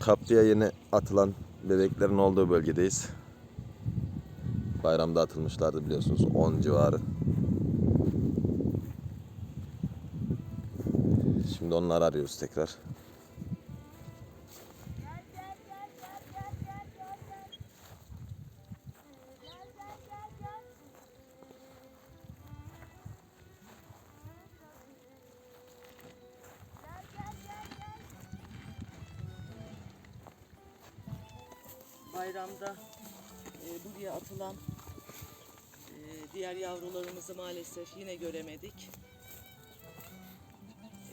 Kaplıya yeni atılan bebeklerin olduğu bölgedeyiz. Bayramda atılmışlardı biliyorsunuz 10 civarı. Şimdi onları arıyoruz tekrar. Bayramda e, buraya atılan e, diğer yavrularımızı maalesef yine göremedik.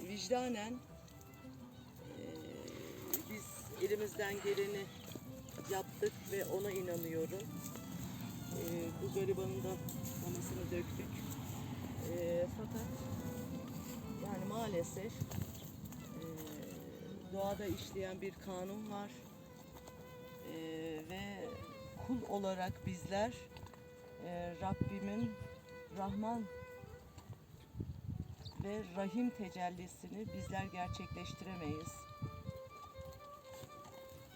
Vicdanen e, biz elimizden geleni yaptık ve ona inanıyorum. E, bu garibanın da mamasını döktük. E, fakat yani maalesef e, doğada işleyen bir kanun var. Ee, ve kul olarak bizler e, Rabbimin Rahman ve Rahim tecellisini bizler gerçekleştiremeyiz.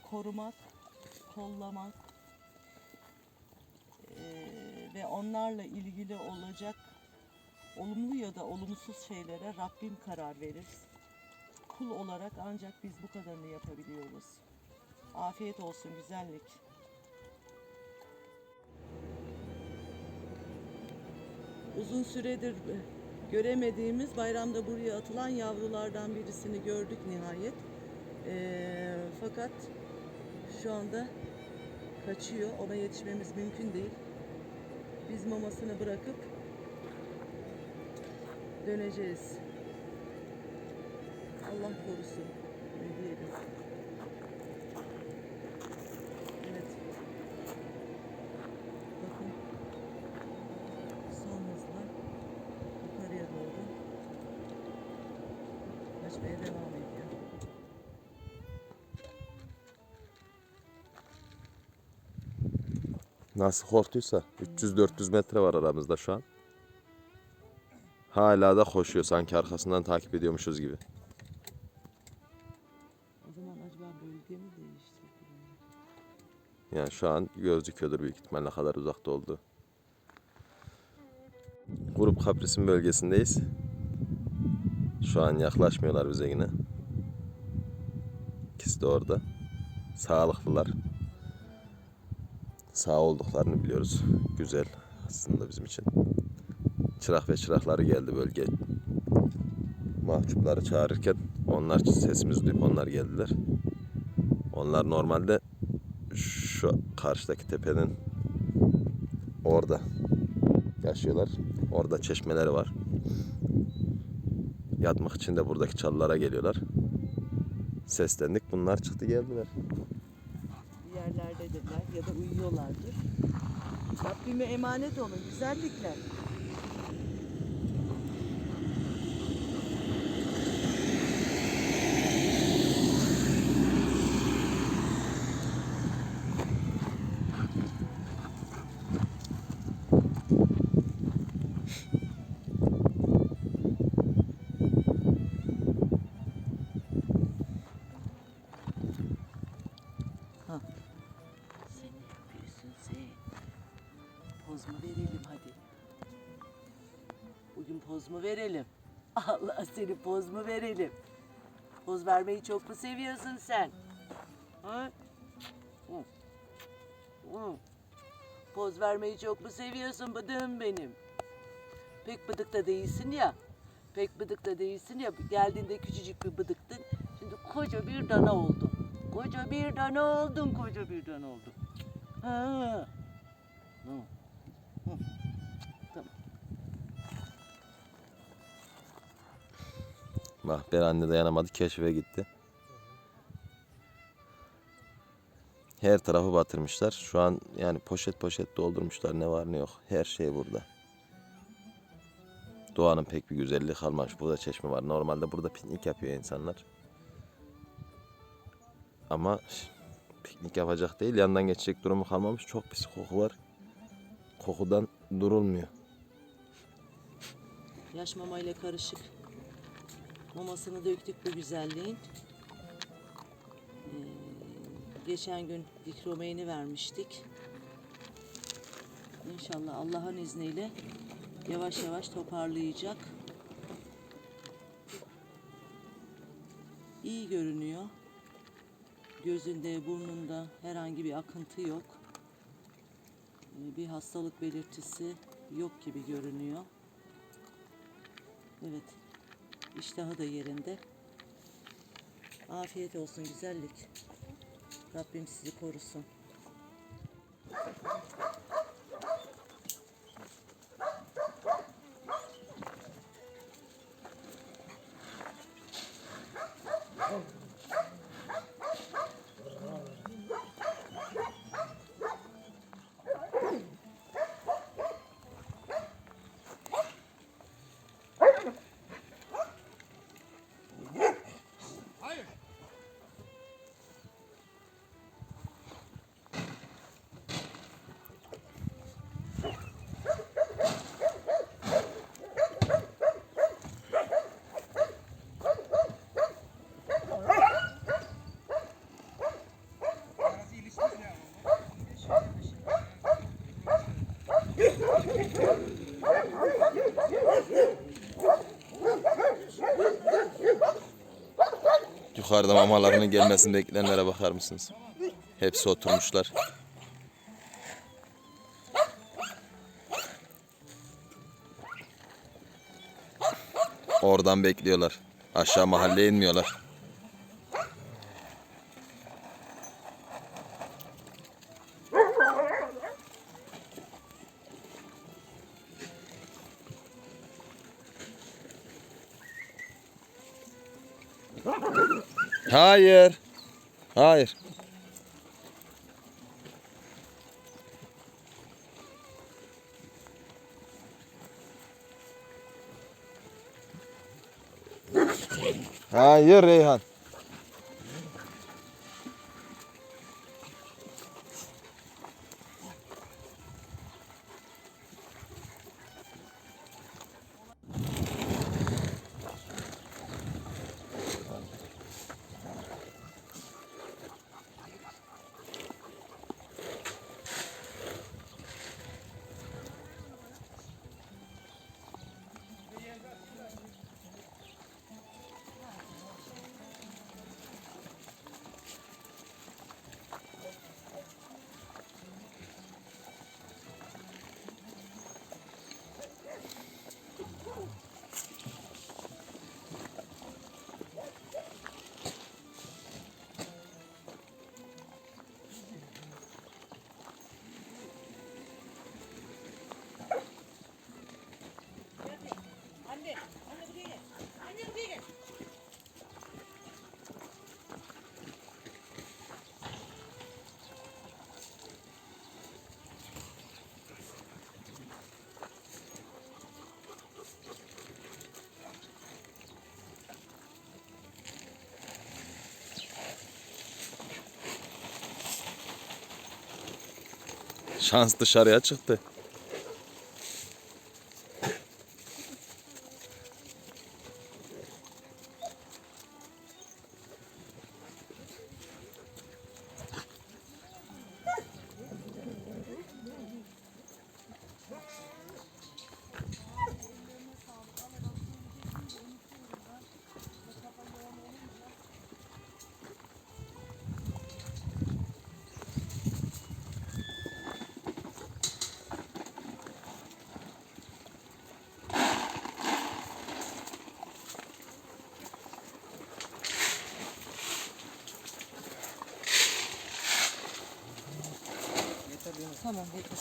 Korumak, kollamak e, ve onlarla ilgili olacak olumlu ya da olumsuz şeylere Rabbim karar verir. Kul olarak ancak biz bu kadarını yapabiliyoruz. Afiyet olsun güzellik. Uzun süredir göremediğimiz bayramda buraya atılan yavrulardan birisini gördük nihayet. Ee, fakat şu anda kaçıyor. Ona yetişmemiz mümkün değil. Biz mamasını bırakıp döneceğiz. Allah korusun. Ne diyelim. Nasıl korktuysa 300-400 metre var aramızda şu an. Hala da koşuyor sanki arkasından takip ediyormuşuz gibi. O zaman acaba bölge mi değişti? Yani şu an gözüküyordur büyük ihtimalle kadar uzakta olduğu. Grup Kapris'in bölgesindeyiz. Şu an yaklaşmıyorlar bize yine. İkisi de orada. Sağlıklılar. Sağ olduklarını biliyoruz. Güzel aslında bizim için. Çırak ve çırakları geldi bölge. Mahcupları çağırırken onlar sesimizi duyup onlar geldiler. Onlar normalde şu karşıdaki tepenin orada yaşıyorlar. Orada çeşmeleri var. Yatmak için de buradaki çalılara geliyorlar. Seslendik. Bunlar çıktı geldiler. Yerlerdedirler ya da uyuyorlardır. Rabbime emanet olun güzellikler. Poz mu verelim hadi. Bugün poz mu verelim? Allah seni poz mu verelim? Poz vermeyi çok mu seviyorsun sen? Ha? Poz vermeyi çok mu seviyorsun bıdığım benim? Pek bıdık da değilsin ya. Pek bıdık da değilsin ya. Geldiğinde küçücük bir bıdıktın. Şimdi koca bir dana oldun. Koca bir dana oldun, koca bir dana oldun. Ha. Hı. Mahber anne dayanamadı. Keşfe gitti. Her tarafı batırmışlar. Şu an yani poşet poşet doldurmuşlar. Ne var ne yok. Her şey burada. Doğanın pek bir güzelliği kalmamış. Burada çeşme var. Normalde burada piknik yapıyor insanlar. Ama piknik yapacak değil. Yandan geçecek durumu kalmamış. Çok pis koku var. Kokudan durulmuyor. Yaş mamayla karışık. Mamasını döktük bu güzelliğin. Ee, geçen gün dikromeyini vermiştik. İnşallah Allah'ın izniyle yavaş yavaş toparlayacak. İyi görünüyor. Gözünde, burnunda herhangi bir akıntı yok. Ee, Bir hastalık belirtisi yok gibi görünüyor. Evet. İştahı da yerinde. Afiyet olsun güzellik. Rabbim sizi korusun. Yukarıda mamalarının gelmesini bekleyenlere bakar mısınız? Hepsi oturmuşlar. Oradan bekliyorlar. Aşağı mahalleye inmiyorlar. Hayır. Hayır. Hayır Reyhan. Şans dışarıya çıktı. Tamam yeter.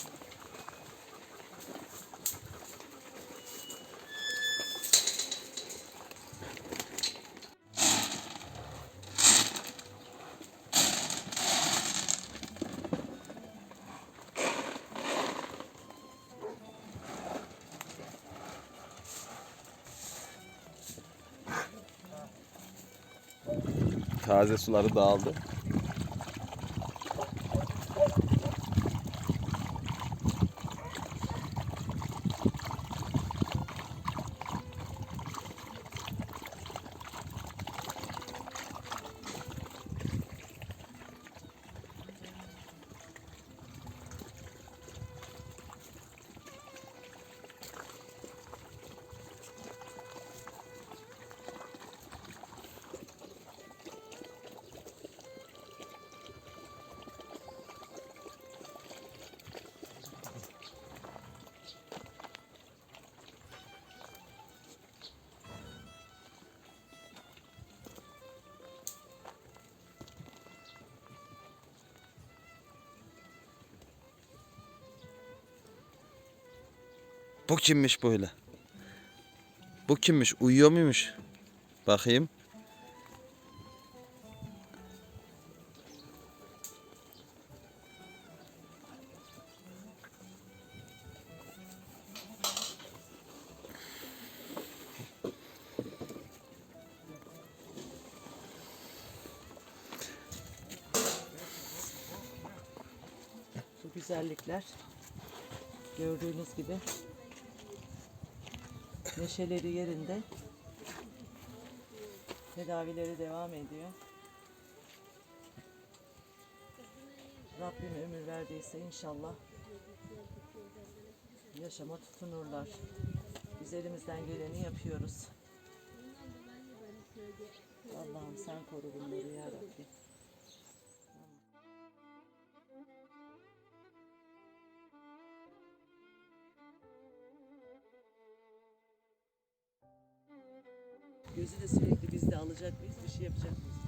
Taze suları dağıldı. Bu kimmiş böyle? Bu kimmiş? Uyuyor muymuş? Bakayım. Bu güzellikler gördüğünüz gibi neşeleri yerinde tedavileri devam ediyor. Rabbim ömür verdiyse inşallah yaşama tutunurlar. Biz elimizden geleni yapıyoruz. Allah'ım sen koru bunları ya Rabbi. Gözü de sürekli bizde alacak mıyız, bir şey yapacak mıyız?